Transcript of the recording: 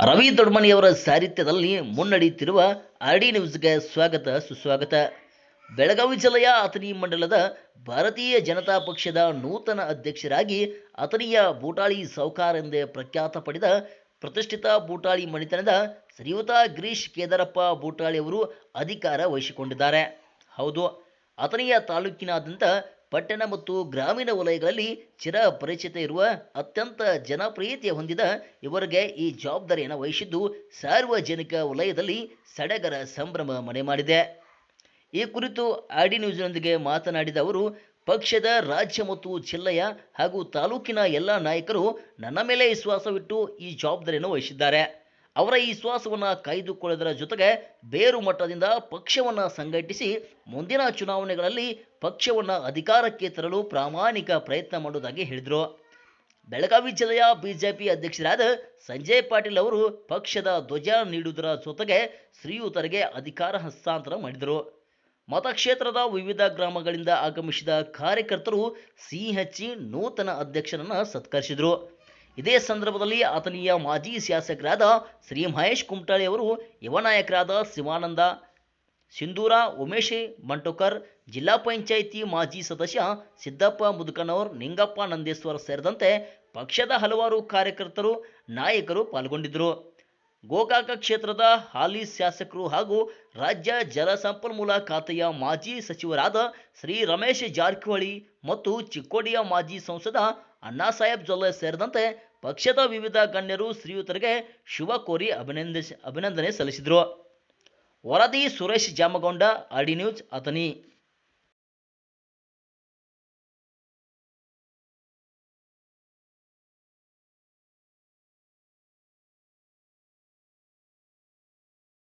ರವಿ ದೊಡ್ಮನಿಯವರ ಸಾಹಿತ್ಯದಲ್ಲಿ ಮುನ್ನಡೆಯುತ್ತಿರುವ R D ನ್ಯೂಸ್ಗೆ ಸ್ವಾಗತ ಸುಸ್ವಾಗತ. ಬೆಳಗಾವಿ ಜಿಲ್ಲೆಯ ಅಥಣಿ ಮಂಡಲದ ಭಾರತೀಯ ಜನತಾ ಪಕ್ಷದ ನೂತನ ಅಧ್ಯಕ್ಷರಾಗಿ ಅಥಣಿಯ ಬೂಟಾಳಿ ಸಾವುಕಾರ ಎಂದೇ ಪ್ರಖ್ಯಾತ ಪಡೆದ ಪ್ರತಿಷ್ಠಿತ ಬೂಟಾಳಿ ಮಣಿತನದ ಶ್ರೀಯುತ ಗಿರೀಶ್ ಕೇದಾರಪ್ಪ ಬೂಟಾಳಿ ಅವರು ಅಧಿಕಾರ ವಹಿಸಿಕೊಂಡಿದ್ದಾರೆ. ಹೌದು, ಅಥಣಿಯ ತಾಲೂಕಿನಾದ್ಯಂತ ಪಟ್ಟಣ ಮತ್ತು ಗ್ರಾಮೀಣ ವಲಯಗಳಲ್ಲಿ ಚಿರ ಪರಿಚಿತ ಇರುವ ಅತ್ಯಂತ ಜನಪ್ರಿಯತೆ ಹೊಂದಿದ ಇವರಿಗೆ ಈ ಜವಾಬ್ದಾರಿಯನ್ನು ವಹಿಸಿದ್ದು ಸಾರ್ವಜನಿಕ ವಲಯದಲ್ಲಿ ಸಡಗರ ಸಂಭ್ರಮ ಮನೆ ಮಾಡಿದೆ. ಈ ಕುರಿತು ಆಡಿ ನ್ಯೂಸ್ನೊಂದಿಗೆ ಮಾತನಾಡಿದ ಅವರು, ಪಕ್ಷದ ರಾಜ್ಯ ಮತ್ತು ಜಿಲ್ಲೆಯ ಹಾಗೂ ತಾಲೂಕಿನ ಎಲ್ಲ ನಾಯಕರು ನನ್ನ ಮೇಲೆ ವಿಶ್ವಾಸವಿಟ್ಟು ಈ ಜವಾಬ್ದಾರಿಯನ್ನು ವಹಿಸಿದ್ದಾರೆ. ಅವರ ಈ ವಿಶ್ವಾಸವನ್ನು ಕಾಯ್ದುಕೊಳ್ಳುವುದರ ಜೊತೆಗೆ ಬೇರು ಮಟ್ಟದಿಂದ ಪಕ್ಷವನ್ನು ಸಂಘಟಿಸಿ ಮುಂದಿನ ಚುನಾವಣೆಗಳಲ್ಲಿ ಪಕ್ಷವನ್ನು ಅಧಿಕಾರಕ್ಕೆ ತರಲು ಪ್ರಾಮಾಣಿಕ ಪ್ರಯತ್ನ ಮಾಡುವುದಾಗಿ ಹೇಳಿದರು. ಬೆಳಗಾವಿ ಜಿಲ್ಲೆಯ ಬಿಜೆಪಿ ಅಧ್ಯಕ್ಷರಾದ ಸಂಜಯ್ ಪಾಟೀಲ್ ಅವರು ಪಕ್ಷದ ಧ್ವಜ ನೀಡುವುದರ ಜೊತೆಗೆ ಶ್ರೀಯುತರಿಗೆ ಅಧಿಕಾರ ಹಸ್ತಾಂತರ ಮಾಡಿದರು. ಮತಕ್ಷೇತ್ರದ ವಿವಿಧ ಗ್ರಾಮಗಳಿಂದ ಆಗಮಿಸಿದ ಕಾರ್ಯಕರ್ತರು ಸಿಹಿ ಹಚ್ಚಿ ನೂತನ ಅಧ್ಯಕ್ಷರನ್ನು ಸತ್ಕರಿಸಿದರು. ಇದೇ ಸಂದರ್ಭದಲ್ಲಿ ಆತನಿಯ ಮಾಜಿ ಶಾಸಕರಾದ ಶ್ರೀ ಮಹೇಶ್ ಕುಮಟಾಳಿ ಅವರು ಯುವನಾಯಕರಾದ ಶಿವಾನಂದ, ಸಿಂಧೂರ ಉಮೇಶ್ ಮಂಟೋಕರ್, ಜಿಲ್ಲಾ ಪಂಚಾಯಿತಿ ಮಾಜಿ ಸದಸ್ಯ ಸಿದ್ದಪ್ಪ ಮುದುಕನವರ್, ನಿಂಗಪ್ಪ ನಂದೇಶ್ವರ್ ಸೇರಿದಂತೆ ಪಕ್ಷದ ಹಲವಾರು ಕಾರ್ಯಕರ್ತರು, ನಾಯಕರು ಪಾಲ್ಗೊಂಡಿದ್ದರು. ಗೋಕಾಕ ಕ್ಷೇತ್ರದ ಹಾಲಿ ಶಾಸಕರು ಹಾಗೂ ರಾಜ್ಯ ಜಲಸಂಪನ್ಮೂಲ ಖಾತೆಯ ಮಾಜಿ ಸಚಿವರಾದ ಶ್ರೀ ರಮೇಶ್ ಜಾರಕಿಹೊಳಿ ಮತ್ತು ಚಿಕ್ಕೋಡಿಯ ಮಾಜಿ ಸಂಸದ ಅಣ್ಣಾಸಾಹೇಬ್ ಜೊಲ್ಲೆ ಸೇರಿದಂತೆ ಪಕ್ಷದ ವಿವಿಧ ಗಣ್ಯರು ಶ್ರೀಯುತರಿಗೆ ಶುಭ ಕೋರಿ ಅಭಿನಂದಿಸಿ ಅಭಿನಂದನೆ ಸಲ್ಲಿಸಿದರು. ವರದಿ ಸುರೇಶ್ ಜಾಮಗೊಂಡ ಆರ್ಡಿ ನ್ಯೂಸ್, ಅಥಣಿ.